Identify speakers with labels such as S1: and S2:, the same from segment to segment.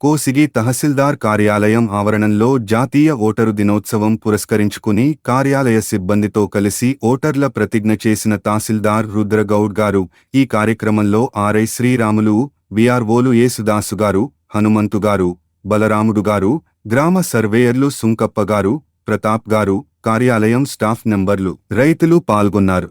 S1: కోసిగి తహసీల్దార్ కార్యాలయం ఆవరణంలో జాతీయ ఓటరు దినోత్సవం పురస్కరించుకుని కార్యాలయ సిబ్బందితో కలిసి ఓటర్ల ప్రతిజ్ఞ చేసిన తహసీల్దార్ రుద్రగౌడ్ గారు ఈ కార్యక్రమంలో ఆర్ఐ శ్రీరాములు విఆర్ఓలు యేసుదాసు గారు హనుమంతు గారు బలరాముడు గారు గ్రామ సర్వేయర్లు సుంకప్ప గారు ప్రతాప్ గారు కార్యాలయం స్టాఫ్ నెంబర్లు రైతులు పాల్గొన్నారు.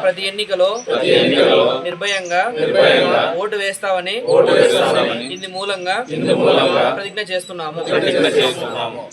S2: ప్రతి ఎన్నికలో నిర్భయంగా ఓటు వేస్తామని ఇందు మూలంగా ప్రతిజ్ఞ చేస్తున్నాము.